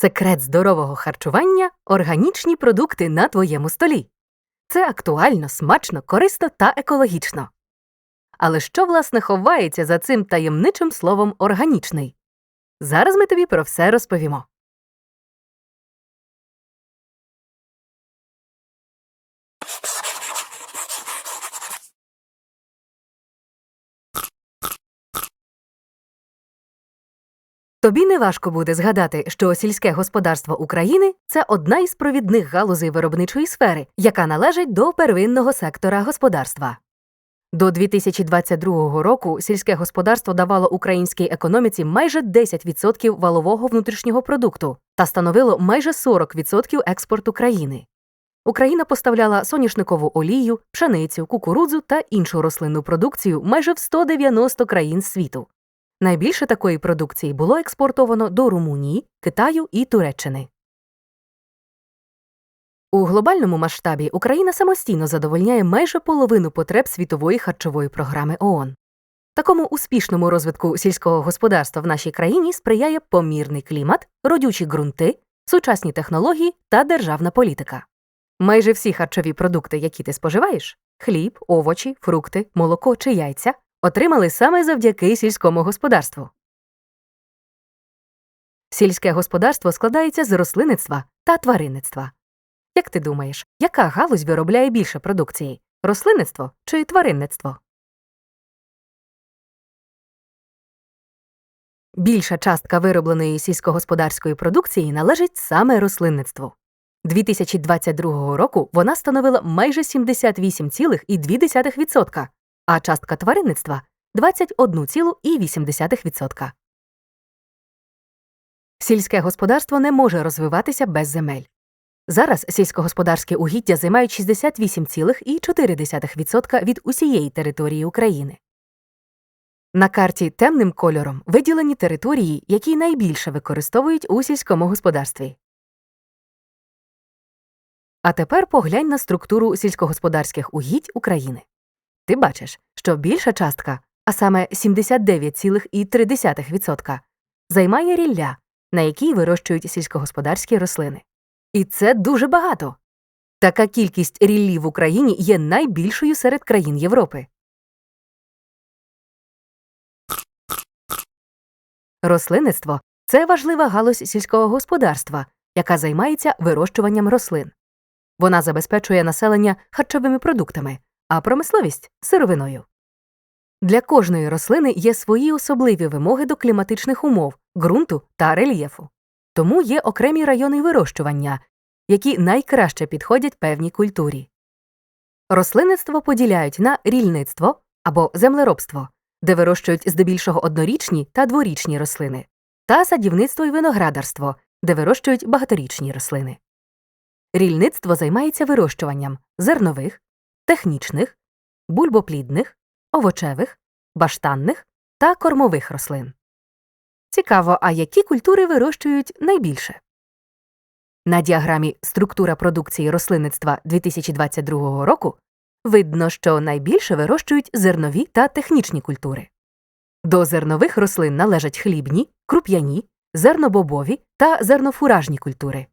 Секрет здорового харчування органічні продукти на твоєму столі. Це актуально, смачно, корисно та екологічно. Але що, власне, ховається за цим таємничим словом органічний? Зараз ми тобі про все розповімо. Тобі не важко буде згадати, що сільське господарство України це одна із провідних галузей виробничої сфери, яка належить до первинного сектора господарства. До 2022 року сільське господарство давало українській економіці майже 10% валового внутрішнього продукту та становило майже 40% експорту країни. Україна поставляла соняшникову олію, пшеницю, кукурудзу та іншу рослинну продукцію майже в 190 країн світу. Найбільше такої продукції було експортовано до Румунії, Китаю і Туреччини. У глобальному масштабі Україна самостійно задовольняє майже половину потреб світової харчової програми ООН. Такому успішному розвитку сільського господарства в нашій країні сприяє помірний клімат, родючі ґрунти, сучасні технології та державна політика. Майже всі харчові продукти, які ти споживаєш хліб, овочі, фрукти, молоко чи яйця, отримали саме завдяки сільському господарству. Сільське господарство складається з рослинництва та тваринництва. Як ти думаєш, яка галузь виробляє більше продукції рослинництво чи тваринництво? Більша частка виробленої сільськогосподарської продукції належить саме рослинництву. 2022 року вона становила майже 78,2%, а частка тваринництва 21,8%. Сільське господарство не може розвиватися без земель. Зараз сільськогосподарське угіддя займають 68,4% від усієї території України. На карті темним кольором виділені території, які найбільше використовують у сільському господарстві. А тепер поглянь на структуру сільськогосподарських угідь України. Ти бачиш, що більша частка, а саме 79,3%, займає рілля, на якій вирощують сільськогосподарські рослини. І це дуже багато. Така кількість ріллі в Україні є найбільшою серед країн Європи. Рослинництво це важлива галузь сільського господарства, яка займається вирощуванням рослин. Вона забезпечує населення харчовими продуктами, а промисловість сировиною. Для кожної рослини є свої особливі вимоги до кліматичних умов, ґрунту та рельєфу. Тому є окремі райони вирощування, які найкраще підходять певній культурі. Рослинництво поділяють на рільництво або землеробство, де вирощують здебільшого однорічні та дворічні рослини, та садівництво і виноградарство, де вирощують багаторічні рослини. Рільництво займається вирощуванням зернових, технічних, бульбоплідних, овочевих, баштанних та кормових рослин. Цікаво, а які культури вирощують найбільше? На діаграмі Структура продукції рослинництва 2022 року видно, що найбільше вирощують зернові та технічні культури. До зернових рослин належать хлібні, круп'яні, зернобобові та зернофуражні культури.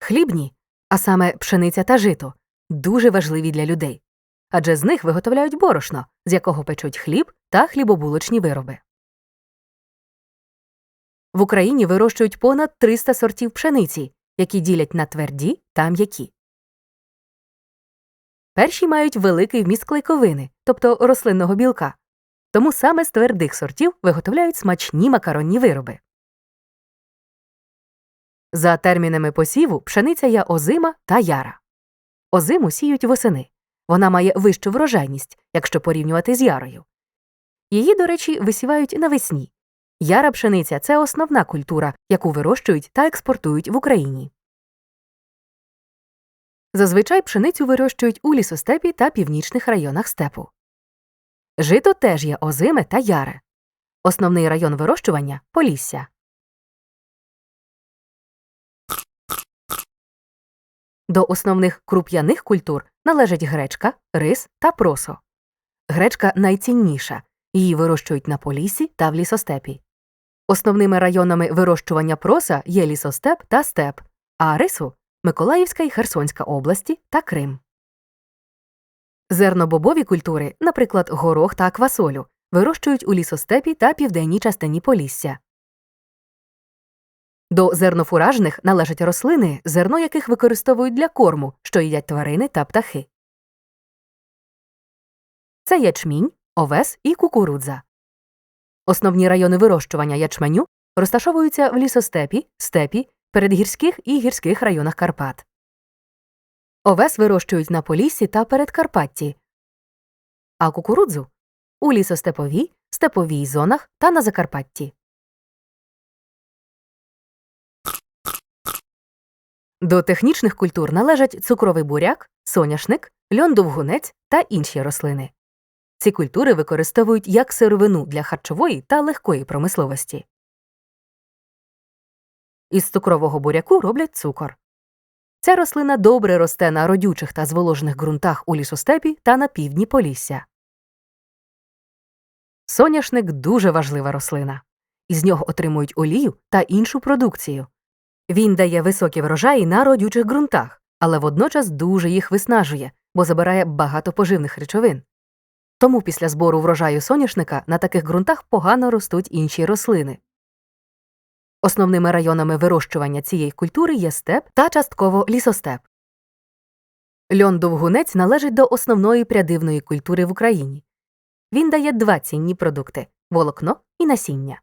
Хлібні, а саме пшениця та жито, дуже важливі для людей, адже з них виготовляють борошно, з якого печуть хліб та хлібобулочні вироби. В Україні вирощують понад 300 сортів пшениці, які ділять на тверді та м'які. Перші мають великий вміст клейковини, тобто рослинного білка, тому саме з твердих сортів виготовляють смачні макаронні вироби. За термінами посіву пшениця є озима та яра. Озиму сіють восени. Вона має вищу врожайність, якщо порівнювати з ярою. Її, до речі, висівають навесні. Яра пшениця це основна культура, яку вирощують та експортують в Україні. Зазвичай пшеницю вирощують у лісостепі та північних районах степу. Жито теж є озиме та яре. Основний район вирощування полісся. До основних круп'яних культур належать гречка, рис та просо. Гречка найцінніша, її вирощують на полісі та в лісостепі. Основними районами вирощування проса є лісостеп та степ, а рису Миколаївська і Херсонська області та Крим. Зернобобові культури, наприклад, горох та квасолю, вирощують у лісостепі та південній частині Полісся. До зернофуражних належать рослини, зерно яких використовують для корму, що їдять тварини та птахи. Це ячмінь, овес і кукурудза. Основні райони вирощування ячменю розташовуються в лісостепі, степі, передгірських і гірських районах Карпат. Овес вирощують на Поліссі та Передкарпатті, а кукурудзу у лісостеповій, степовій зонах та на Закарпатті. До технічних культур належать цукровий буряк, соняшник, льон-довгунець та інші рослини. Ці культури використовують як сировину для харчової та легкої промисловості. Із цукрового буряку роблять цукор. Ця рослина добре росте на родючих та зволожених ґрунтах у лісостепі та на півдні Полісся. Соняшник дуже важлива рослина. Із нього отримують олію та іншу продукцію. Він дає високі врожаї на родючих ґрунтах, але водночас дуже їх виснажує, бо забирає багато поживних речовин. Тому після збору врожаю соняшника на таких ґрунтах погано ростуть інші рослини. Основними районами вирощування цієї культури є степ та частково лісостеп. Льон довгунець належить до основної прядивної культури в Україні. Він дає два цінні продукти волокно і насіння.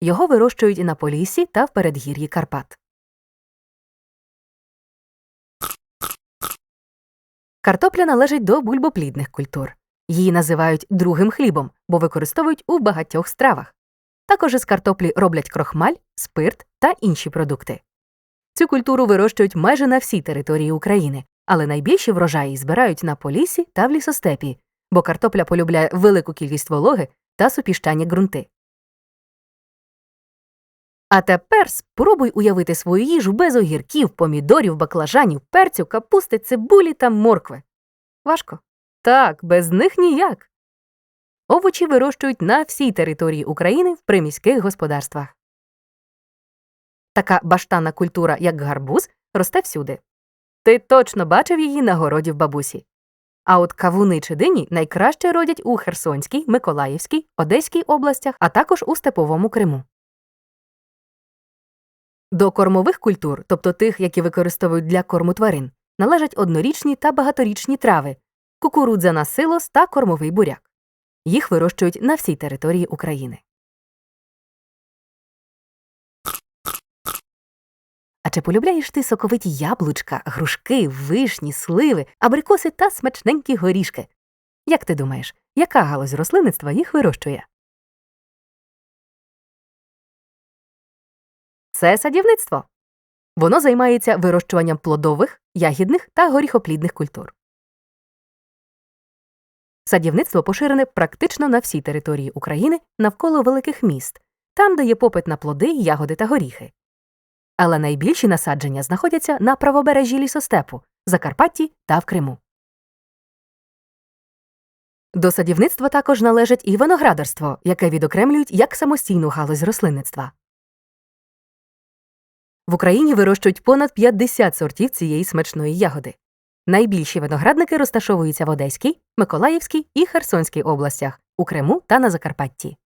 Його вирощують і на Поліссі та в передгір'ї Карпат. Картопля належить до бульбоплідних культур. Її називають другим хлібом, бо використовують у багатьох стравах. Також із картоплі роблять крохмаль, спирт та інші продукти. Цю культуру вирощують майже на всій території України, але найбільші врожаї збирають на полісі та в лісостепі, бо картопля полюбляє велику кількість вологи та супіщані ґрунти. А тепер спробуй уявити свою їжу без огірків, помідорів, баклажанів, перцю, капусти, цибулі та моркви. Важко? Так, без них ніяк. Овочі вирощують на всій території України в приміських господарствах. Така баштанна культура, як гарбуз, росте всюди. Ти точно бачив її на городі в бабусі. А от кавуни чи дині найкраще родять у Херсонській, Миколаївській, Одеській областях, а також у Степовому Криму. До кормових культур, тобто тих, які використовують для корму тварин, належать однорічні та багаторічні трави, кукурудза на силос та кормовий буряк. Їх вирощують на всій території України. А чи полюбляєш ти соковиті яблучка, грушки, вишні, сливи, абрикоси та смачненькі горішки? Як ти думаєш, яка галузь рослинництва їх вирощує? Це садівництво. Воно займається вирощуванням плодових, ягідних та горіхоплідних культур. Садівництво поширене практично на всій території України навколо великих міст, там, де є попит на плоди, ягоди та горіхи. Але найбільші насадження знаходяться на правобережжі лісостепу, Закарпатті та в Криму. До садівництва також належить і виноградарство, яке відокремлюють як самостійну галузь рослинництва. В Україні вирощують понад 50 сортів цієї смачної ягоди. Найбільші виноградники розташовуються в Одеській, Миколаївській і Херсонській областях, у Криму та на Закарпатті.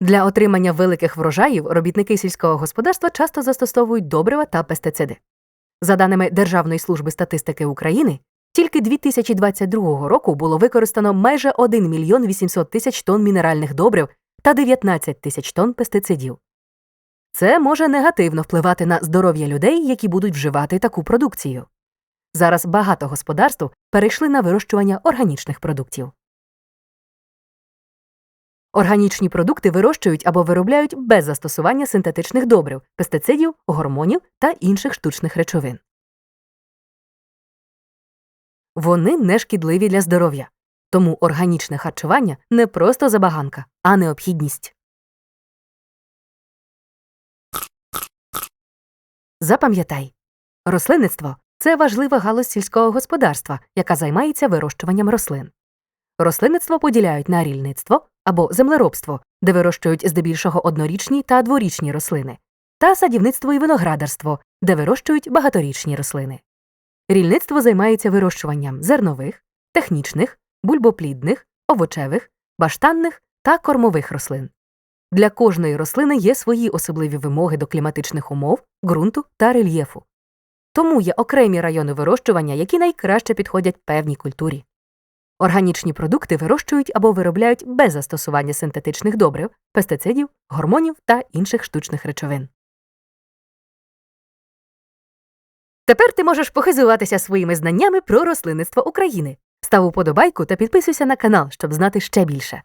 Для отримання великих врожаїв робітники сільського господарства часто застосовують добрива та пестициди. За даними Державної служби статистики України, тільки 2022 року було використано майже 1 мільйон 800 тисяч тонн мінеральних добрив та 19 тисяч тонн пестицидів. Це може негативно впливати на здоров'я людей, які будуть вживати таку продукцію. Зараз багато господарств перейшли на вирощування органічних продуктів. Органічні продукти вирощують або виробляють без застосування синтетичних добрив, пестицидів, гормонів та інших штучних речовин. Вони не шкідливі для здоров'я, тому органічне харчування не просто забаганка, а необхідність. Запам'ятай, рослинництво це важлива галузь сільського господарства, яка займається вирощуванням рослин. Рослинництво поділяють на рільництво або землеробство, де вирощують здебільшого однорічні та дворічні рослини, та садівництво і виноградарство, де вирощують багаторічні рослини. Рільництво займається вирощуванням зернових, технічних, бульбоплідних, овочевих, баштанних та кормових рослин. Для кожної рослини є свої особливі вимоги до кліматичних умов, ґрунту та рельєфу. Тому є окремі райони вирощування, які найкраще підходять певній культурі. Органічні продукти вирощують або виробляють без застосування синтетичних добрив, пестицидів, гормонів та інших штучних речовин. Тепер ти можеш похизуватися своїми знаннями про рослинництво України. Став уподобайку та підписуйся на канал, щоб знати ще більше.